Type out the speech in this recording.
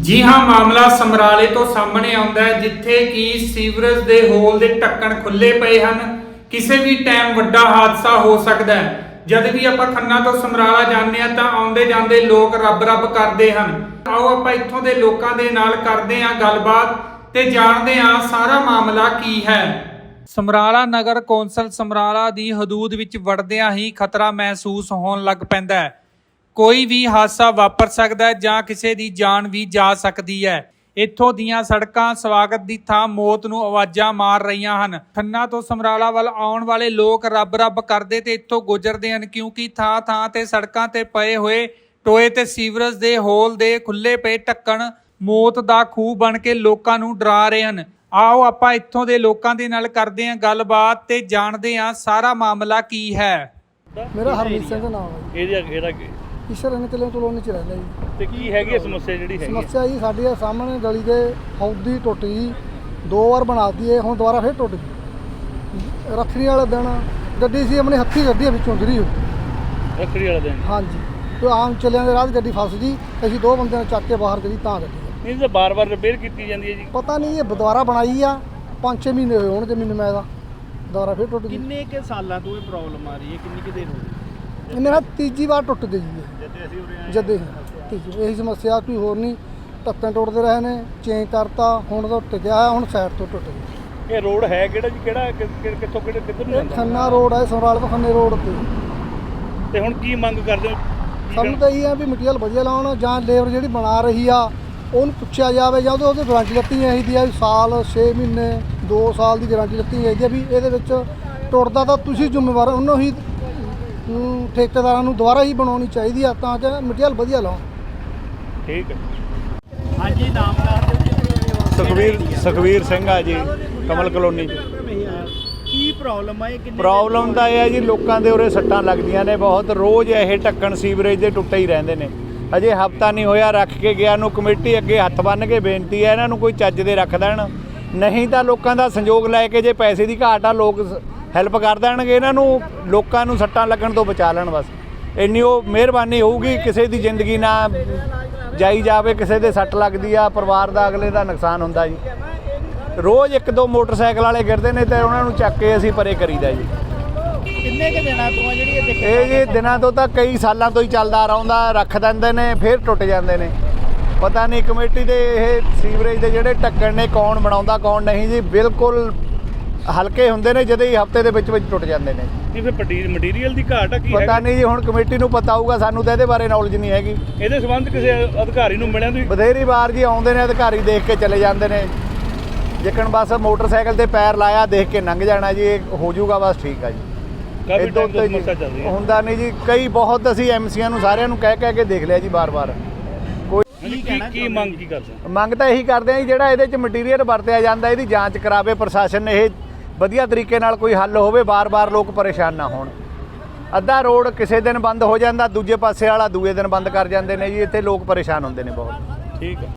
ਜੀ ਹਾਂ, ਮਾਮਲਾ ਸਮਰਾਲੇ ਤੋਂ ਸਾਹਮਣੇ ਆਉਂਦਾ ਹੈ, ਜਿੱਥੇ ਕਿ ਸੀਵਰੇਜ ਦੇ ਹੋਲ ਦੇ ਢੱਕਣ ਖੁੱਲੇ ਪਏ ਹਨ। ਕਿਸੇ ਵੀ ਟਾਈਮ ਵੱਡਾ ਹਾਦਸਾ ਹੋ ਸਕਦਾ ਹੈ। ਜਦ ਵੀ ਆਪਾਂ ਖੰਨਾ ਤੋਂ ਸਮਰਾਲਾ ਜਾਂਦੇ ਆ ਤਾਂ ਆਉਂਦੇ ਜਾਂਦੇ ਲੋਕ ਰੱਬ ਰੱਬ ਕਰਦੇ ਹਨ। ਆਓ, ਆਪਾਂ ਇੱਥੋਂ ਦੇ ਲੋਕਾਂ ਦੇ ਨਾਲ ਕਰਦੇ ਹਾਂ ਗੱਲਬਾਤ ਤੇ ਜਾਣਦੇ ਹਾਂ ਸਾਰਾ ਮਾਮਲਾ ਕੀ ਹੈ। ਸਮਰਾਲਾ ਨਗਰ ਕੌਂਸਲ ਸਮਰਾਲਾ ਦੀ ਹਦੂਦ ਵਿੱਚ ਵੜਦਿਆਂ ਹੀ ਖਤਰਾ ਮਹਿਸੂਸ ਹੋਣ ਲੱਗ ਪੈਂਦਾ ਹੈ। ਕੋਈ ਵੀ ਹਾਦਸਾ ਵਾਪਰ ਸਕਦਾ ਹੈ ਜਾਂ ਕਿਸੇ ਦੀ ਜਾਨ ਵੀ ਜਾ ਸਕਦੀ ਹੈ। ਇੱਥੋਂ ਦੀਆਂ ਸੜਕਾਂ ਸਵਾਗਤ ਦੀ ਥਾਂ ਮੌਤ ਨੂੰ ਆਵਾਜ਼ਾਂ ਮਾਰ ਰਹੀਆਂ ਹਨ। ਖੰਨਾ ਤੋਂ ਸਮਰਾਲਾ ਵੱਲ ਆਉਣ ਵਾਲੇ ਲੋਕ ਰੱਬ ਰੱਬ ਕਰਦੇ ਤੇ ਇੱਥੋਂ ਗੁਜ਼ਰਦੇ ਹਨ ਕਿਉਂਕਿ ਥਾਂ ਥਾਂ ਤੇ ਸੜਕਾਂ ਤੇ ਪਏ ਹੋਏ ਟੋਏ ਤੇ ਸੀਵਰੇਜ ਦੇ ਹੋਲ ਦੇ ਖੁੱਲੇ ਪਏ ਢੱਕਣ ਮੌਤ ਦਾ ਖੂਹ ਬਣ ਕੇ ਲੋਕਾਂ ਨੂੰ ਡਰਾ ਰਹੇ ਹਨ। ਆਓ ਆਪਾਂ ਇੱਥੋਂ ਦੇ ਲੋਕਾਂ ਦੇ ਨਾਲ ਕਰਦੇ ਹਾਂ ਗੱਲਬਾਤ ਤੇ ਜਾਣਦੇ ਹਾਂ ਸਾਰਾ ਮਾਮਲਾ ਕੀ ਹੈ। ਮੇਰਾ ਹਰਮੀਤ ਸਿੰਘ ਦਾ ਨਾਮ ਹੈ ਇਹਦਾ ਇਹਦਾ ਕੀ- ਈਸ਼ਰ ਨੇ ਕਲੇ ਕਲੋਨੀ ਚ ਰਹਿੰਦਾ ਜੀ। ਤੇ ਕੀ ਹੈਗੀ ਹੈ ਸਮੱਸਿਆ ਜਿਹੜੀ ਹੈਗੀ ਹੈ? ਸਮੱਸਿਆ ਜੀ ਸਾਡੀ ਆ ਸਾਹਮਣੇ ਗਲੀ ਦੇ ਹੌਦੀ ਟੁੱਟ ਗਈ। ਦੋ ਵਾਰ ਬਣਾਤੀ ਹੈ ਹੁਣ ਦੁਬਾਰਾ ਫੇਰ ਟੁੱਟ ਗਈ। ਰੱਖੜੀ ਵਾਲੇ ਦਿਨ ਗੱਡੀ ਸੀ ਆਪਣੀ ਹੱਥੀ ਗੱਡੀ ਹੈ ਵਿੱਚੋਂ ਗਿਰੀ ਹੋਈ। ਰੱਖੜੀ ਵਾਲਾ ਦਿਨ? ਹਾਂਜੀ। ਤੇ ਆਮ ਚੱਲਿਆਂ ਦੇ ਰਾਹ 'ਚ ਗੱਡੀ ਫਸ ਗਈ ਅਸੀਂ ਦੋ ਬੰਦਿਆਂ ਨੂੰ ਚੱਕ ਕੇ ਬਾਹਰ ਕਰੀ ਤਾਂ ਗੱਡੀ ਇਹ ਤਾਂ ਬਾਰ-ਬਾਰ ਰਿਪੇਅਰ ਕੀਤੀ ਜਾਂਦੀ ਹੈ ਜੀ। ਪਤਾ ਨਹੀਂ ਇਹ ਦੁਬਾਰਾ ਬਣਾਈ ਆ 5-6 ਮਹੀਨੇ ਹੋਏ ਹੋਣਗੇ ਮੈਨੂੰ ਮੈਂ ਦਾ ਦੁਬਾਰਾ ਫੇਰ ਟੁੱਟ ਗਈ। ਕਿੰਨੇ ਕੇ ਸਾਲਾਂ ਤੋਂ ਇਹ ਪ੍ਰੋਬਲਮ ਆ ਰਹੀ ਹੈ? ਕਿੰਨੀ ਕੁ ਦੇਰ ਹੋ ਗਈ? ਇਹਨੇ ਨਾ ਤੀਜੀ ਵਾਰ ਟੁੱਟ ਗਈ ਹੈ। ਜਿੱਦੇ ਤੀਜੀ ਇਹੀ ਸਮੱਸਿਆ ਕੋਈ ਹੋਰ ਨਹੀਂ। ਢੱਕਣ ਟੁੱਟਦੇ ਰਹੇ ਨੇ ਚੇਂਜ ਕਰਤਾ ਹੁਣ ਤਾਂ ਟੁੱਟ ਗਿਆ ਹੁਣ ਸਾਈਡ ਤੋਂ ਟੁੱਟ ਗਿਆ। ਇਹ ਰੋਡ ਹੈ ਕਿਹੜਾ ਜੀ? ਕਿਹੜਾ ਕਿ- ਕਿ- ਕਿੱਥੋਂ ਕਿਹੜੇ ਕਿੱਧਰ ਨੂੰ ਇਹ ਜਾਂਦਾ? ਖੰਨਾ ਰੋਡ ਹੈ ਸਮਰਾਲ ਤੋਂ ਖੰਨੇ ਰੋਡ ਤੇ। ਤੇ ਹੁਣ ਕੀ ਮੰਗ ਕਰਦੇ ਹੋ? ਕੀ ਸਾਨੂੰ? ਤਾਂ ਇਹ ਆ ਵੀ ਮਟੀਰੀਅਲ ਵਧੀਆ ਲਾਉਣ ਜਾਂ ਲੇਬਰ ਜਿਹੜੀ ਬਣਾ ਰਹੀ ਆ ਉਹਨੂੰ ਪੁੱਛਿਆ ਜਾਵੇ ਜਾਂ ਉਹਦੇ ਉਹਦੇ ਗਾਰੰਟੀ ਲੱਤੀ ਚਾਹੀਦੀ ਆ ਵੀ ਸਾਲ 6 ਮਹੀਨੇ 2 ਸਾਲ ਦੀ ਗਾਰੰਟੀ ਲੱਤੀ ਚਾਹੀਦੀ ਆ ਵੀ ਇਹਦੇ ਵਿੱਚ ਟੁੱਟਦਾ ਤਾਂ ਤੁਸੀਂ ਜ਼ਿੰਮੇਵਾਰ ਹੋ, ਉਹਨੂੰ ਹੀ ਨੂੰ, ਠੇਕੇਦਾਰਾਂ ਨੂੰ ਦੁਬਾਰਾ ਹੀ ਬਣਾਉਣੀ ਚਾਹੀਦੀ ਆ ਤਾਂ ਕਿ ਮਟੀਰੀਅਲ ਵਧੀਆ ਲਾਉਣ। ਠੀਕ ਹੈ। ਹਾਂਜੀ ਨਾਮਦਾਰ ਸੁਖਵੀਰ ਸੁਖਵੀਰ ਸਿੰਘ ਆ ਜੀ ਕਮਲ ਕਲੋਨੀ ਚ ਕੀ ਪ੍ਰੋਬਲਮ ਹੈ ਇਹ? ਕਿੰਨੇ ਪ੍ਰੋਬਲਮ ਤਾਂ ਇਹ ਹੈ ਜੀ ਲੋਕਾਂ ਦੇ ਉਰੇ ਸੱਟਾਂ ਲੱਗਦੀਆਂ ਨੇ ਬਹੁਤ। ਰੋਜ਼ ਇਹ ਢੱਕਣ ਸੀਵਰੇਜ ਦੇ ਟੁੱਟੇ ਹੀ ਰਹਿੰਦੇ ਨੇ। ਅਜੇ ਹਫਤਾ ਨਹੀਂ ਹੋਇਆ ਰੱਖ ਕੇ ਗਿਆ ਨੂੰ ਕਮੇਟੀ ਅੱਗੇ ਹੱਥ ਬੰਨ੍ਹ ਕੇ ਬੇਨਤੀ ਹੈ ਇਹਨਾਂ ਨੂੰ ਕੋਈ ਚੱਜ ਦੇ ਰੱਖ ਦੇਣ। ਨਹੀਂ ਤਾਂ ਲੋਕਾਂ ਦਾ ਸੰਯੋਗ ਲੈ ਕੇ ਜੇ ਪੈਸੇ ਦੀ ਘਾਟ ਆ ਲੋਕ ਹੈਲਪ ਕਰ ਦੇਣਗੇ ਇਹਨਾਂ ਨੂੰ ਲੋਕਾਂ ਨੂੰ ਸੱਟਾਂ ਲੱਗਣ ਤੋਂ ਬਚਾ ਲੈਣ ਬਸ। ਇੰਨੀ ਉਹ ਮਿਹਰਬਾਨੀ ਹੋਊਗੀ ਕਿਸੇ ਦੀ ਜ਼ਿੰਦਗੀ ਨਾ ਜਾਈ ਜਾਵੇ ਕਿਸੇ ਦੇ ਸੱਟ ਲੱਗਦੀ ਆ ਪਰਿਵਾਰ ਦਾ ਅਗਲੇ ਦਾ ਨੁਕਸਾਨ ਹੁੰਦਾ ਜੀ। ਰੋਜ਼ ਇੱਕ ਦੋ ਮੋਟਰਸਾਈਕਲ ਵਾਲੇ ਗਿਰਦੇ ਨੇ ਤੇ ਉਹਨਾਂ ਨੂੰ ਚੱਕ ਕੇ ਅਸੀਂ ਪਰੇ ਕਰੀਦਾ ਜੀ। ਕਿੰਨੇ ਕੇ ਦਿਨਾਂ ਤੋਂ ਆ ਜਿਹੜੀ ਇਹ ਦਿੱਕਤ ਇਹ ਜੀ ਦਿਨਾਂ ਤੋਂ ਤਾਂ ਕਈ ਸਾਲਾਂ ਤੋਂ ਹੀ ਚੱਲਦਾ ਰਹਿੰਦਾ ਰੱਖ ਦਿੰਦੇ ਨੇ ਫਿਰ ਟੁੱਟ ਜਾਂਦੇ ਨੇ। ਪਤਾ ਨਹੀਂ ਕਮੇਟੀ ਦੇ ਇਹ ਸੀਵਰੇਜ ਦੇ ਜਿਹੜੇ ਢੱਕਣ ਨੇ ਕੌਣ ਬਣਾਉਂਦਾ ਕੌਣ ਨਹੀਂ ਜੀ ਬਿਲਕੁਲ ਹਲਕੇ ਹੁੰਦੇ ਨੇ ਜਦੇ ਹੀ ਹਫ਼ਤੇ ਦੇ ਵਿੱਚ ਵਿੱਚ ਟੁੱਟ ਜਾਂਦੇ ਨੇ। ਇਹ ਫਿਰ ਮਟੀਰੀਅਲ ਦੀ ਘਾਟ ਆ ਕੀ ਪਤਾ ਹੈਗਾ? ਨਹੀਂ ਜੀ ਹੁਣ ਕਮੇਟੀ ਨੂੰ ਪਤਾ ਹੋਊਗਾ ਸਾਨੂੰ ਤਾਂ ਇਹਦੇ ਬਾਰੇ ਨੌਲੇਜ ਨਹੀਂ ਹੈਗੀ। ਇਹਦੇ ਸੰਬੰਧ ਕਿਸੇ ਅਧਿਕਾਰੀ ਨੂੰ ਮਿਲਿਆ ਤੁਸੀਂ? ਬਥੇਰੀ ਵਾਰ ਜੀ ਆਉਂਦੇ ਨੇ ਅਧਿਕਾਰੀ ਦੇਖ ਕੇ ਚਲੇ ਜਾਂਦੇ ਨੇ। ਜਿੱਕਣ ਬਸ ਮੋਟਰਸਾਈਕਲ ਤੇ ਪੈਰ ਲਾਇਆ ਦੇਖ ਕੇ ਲੰਘ ਜਾਣਾ ਜੀ ਇਹ ਹੋ ਜਾਊਗਾ ਬਸ ਠੀਕ ਆ ਜੀ। ਕਾਫੀ ਇੱਦੋਂ ਟਾਈਮ ਤੋਂ ਸਮੱਸਿਆ ਚੱਲ ਰਹੀ ਹੈ। ਹੁੰਦਾ ਨਹੀਂ ਜੀ ਕਈ ਬਹੁਤ ਅਸੀਂ ਐਮਸੀਆਂ ਨੂੰ ਸਾਰਿਆਂ ਨੂੰ ਕਹਿ ਕਹਿ ਕੇ ਦੇਖ ਲਿਆ ਜੀ ਬਾਰ-ਬਾਰ ਕੀ ਕੀ ਮੰਗ ਕੀ ਕਰਦੇ? ਮੰਗ ਤਾਂ ਇਹੀ ਕਰਦੇ ਆ ਜੀ ਜਿਹੜਾ ਇਹਦੇ ਚ ਮਟੀਰੀਅਲ ਵਰਤਿਆ ਜਾਂਦਾ ਇਹਦੀ ਜਾਂਚ ਕਰਾਵੇ ਪ੍ਰਸ਼ਾਸਨ ਇਹ ਵਧੀਆ ਤਰੀਕੇ ਨਾਲ ਕੋਈ ਹੱਲ ਹੋਵੇ, ਬਾਰ-ਬਾਰ ਲੋਕ ਪਰੇਸ਼ਾਨ ਨਾ ਹੋਣ। ਅੱਧਾ ਰੋਡ ਕਿਸੇ ਦਿਨ ਬੰਦ ਹੋ ਜਾਂਦਾ, ਦੂਜੇ ਪਾਸੇ ਵਾਲਾ ਦੂਏ ਦਿਨ ਬੰਦ ਕਰ ਜਾਂਦੇ ਨੇ ਜੀ, ਇੱਥੇ ਲੋਕ ਪਰੇਸ਼ਾਨ ਹੁੰਦੇ ਨੇ ਬਹੁਤ। ਠੀਕ ਹੈ।